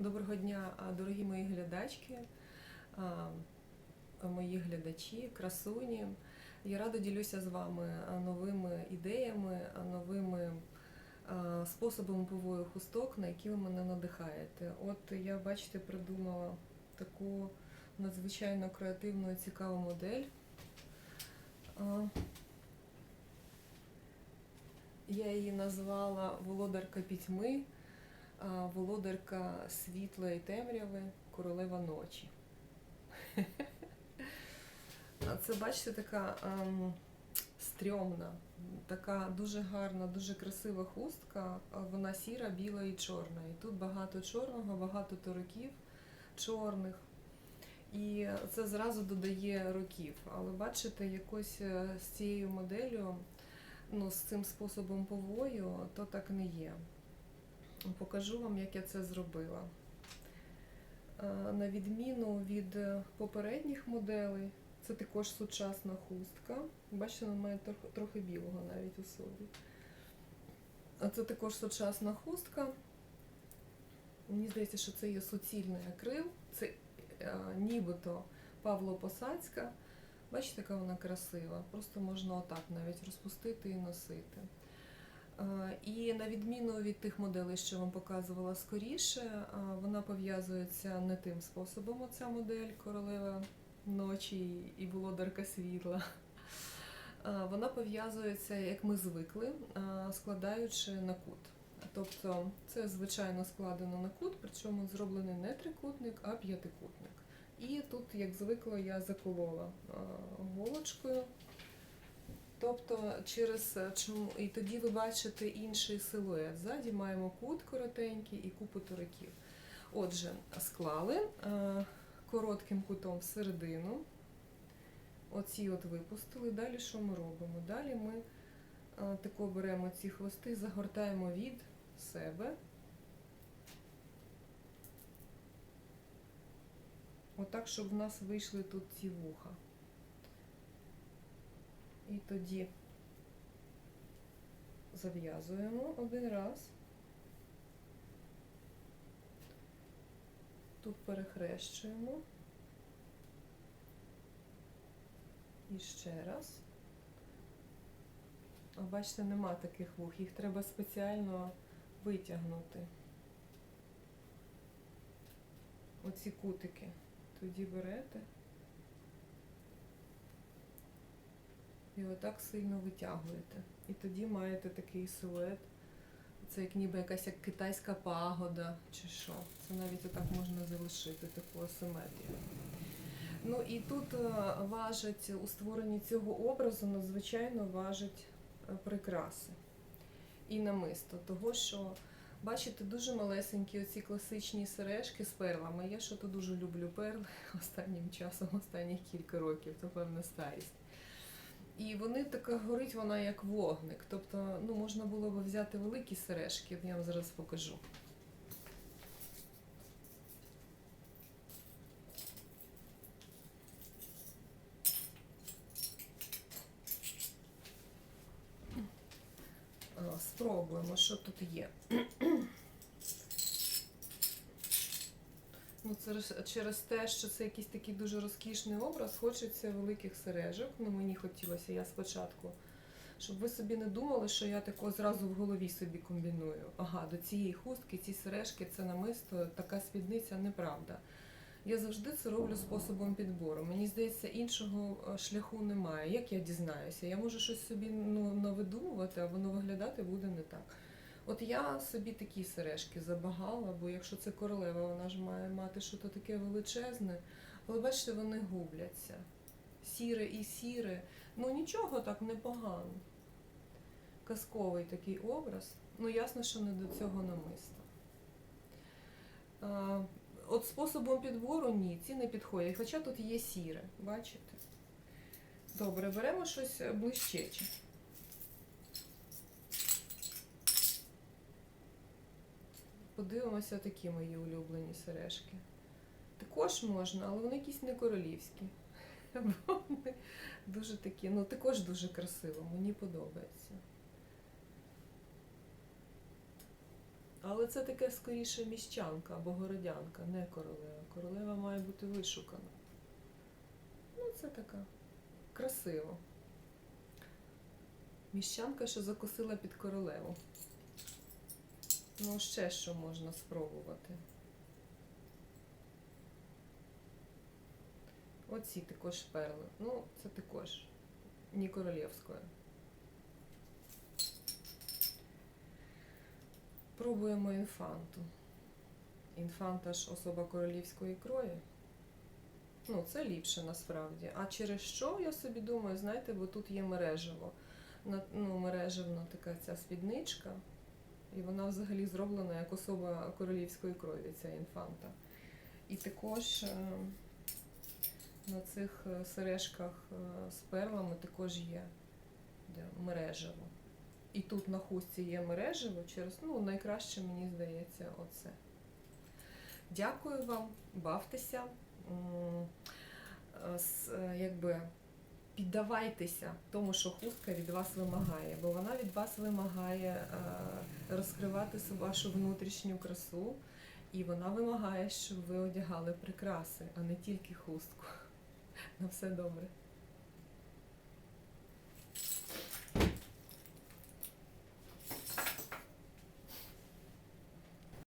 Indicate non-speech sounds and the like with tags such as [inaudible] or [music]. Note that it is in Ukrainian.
Доброго дня, дорогі мої глядачки, мої глядачі, красуні. Я рада ділюся з вами новими ідеями, новими способами повою хусток, на які ви мене надихаєте. От я, бачите, придумала таку надзвичайно креативну і цікаву модель. Я її назвала Володарка пітьми. Володарка світла і темряви, королева ночі. Це, бачите, така ем, стрьомна, така дуже гарна, дуже красива хустка. Вона сіра, біла і чорна. І тут багато чорного, багато тороків чорних. І це зразу додає років. Але бачите, якось е, з цією моделлю, ну, з цим способом повою, то так не є. Покажу вам, як я це зробила. Е, На відміну від е, попередніх моделей, це також сучасна хустка. Бачите, вона має трохи, білого навіть у собі. А Це також сучасна хустка. Мені здається, що це є суцільний акрил. Це е, нібито Павло Посадська. Бачите, яка вона красива. Просто можна отак навіть розпустити і носити. Е, І на відміну від тих моделей, що вам показувала скоріше, е, вона пов'язується не тим способом, оця модель королева ночі і володарка світла. Е, Вона пов'язується, як ми звикли, складаючи на кут. Тобто це звичайно складено на кут, причому зроблений не трикутник, а п'ятикутник. І тут, як звикло, я заколола голочкою. Тобто через е, чому і тоді ви бачите інший силует. Ззаді маємо кут коротенький і купу ториків. Отже, склали е, коротким кутом всередину. Оці от випустили. Далі що ми робимо? Далі ми е, тако беремо ці хвости, загортаємо від себе. Отак, щоб в нас вийшли тут ці вуха. І тоді зав'язуємо один раз. Тут перехрещуємо. І ще раз. А бачите, нема таких вух, їх треба спеціально витягнути. Оці кутики. Тоді берете. І отак сильно витягуєте. І тоді маєте такий силует. Це як ніби якась як китайська пагода чи що. Це навіть отак можна залишити таку асиметрію. Ну і тут е, важить у створенні цього образу надзвичайно важить е, прикраси і намисто. Того, що бачите, дуже малесенькі оці класичні сережки з перлами. Я що то дуже люблю перли [laughs] останнім часом, останніх кілька років, то певна старість. І вони така горить вона як вогник. Тобто, ну, можна було б взяти великі сережки, я вам зараз покажу. Спробуємо, що тут є. Ну, це через те, що це якийсь такий дуже розкішний образ, хочеться великих сережок. Ну, мені хотілося, я спочатку. Щоб ви собі не думали, що я тако зразу в голові собі комбіную. Ага, до цієї хустки, ці сережки, це намисто, така спідниця, неправда. Я завжди це роблю способом підбору. Мені здається, іншого е, шляху немає. Як я дізнаюся? Я можу щось собі ну, навидумувати, а воно виглядати буде не так. От я собі такі сережки забагала, бо якщо це королева, вона ж має мати щось таке величезне. Але бачите, вони губляться. Сіре і сіре. Ну нічого так непогано. Казковий такий образ. Ну, ясно, що не до цього намисто. А, от способом підбору ні, ці не підходять. Хоча тут є сіре, бачите? Добре, беремо щось блищече. Подивимося такі мої улюблені сережки. Також можна, але вони якісь не королівські. [laughs] Бо Вони дуже такі, ну також дуже красиво, мені подобається. Але це таке скоріше міщанка або городянка, не королева. Королева має бути вишукана. Ну, це така красиво. Міщанка, що закосила під королеву. Ну, ще що можна спробувати. Оці також перли. Ну, це також не королівської. Пробуємо інфанту. Інфанта ж особа королівської крові. Ну, це ліпше насправді. А через що я собі думаю, знаєте, бо тут є мережево. Ну, мережевна така ця спідничка, і вона взагалі зроблена як особа королівської крові, ця інфанта. І також е, на цих е, сережках е, з перлами також є мережево. І тут на хустці є мережево через, ну, найкраще, мені здається, оце. Дякую вам, бавтеся. Якби піддавайтеся тому, що хустка від вас вимагає, бо вона від вас вимагає е, розкривати вашу внутрішню красу, і вона вимагає, щоб ви одягали прикраси, а не тільки хустку. На все добре.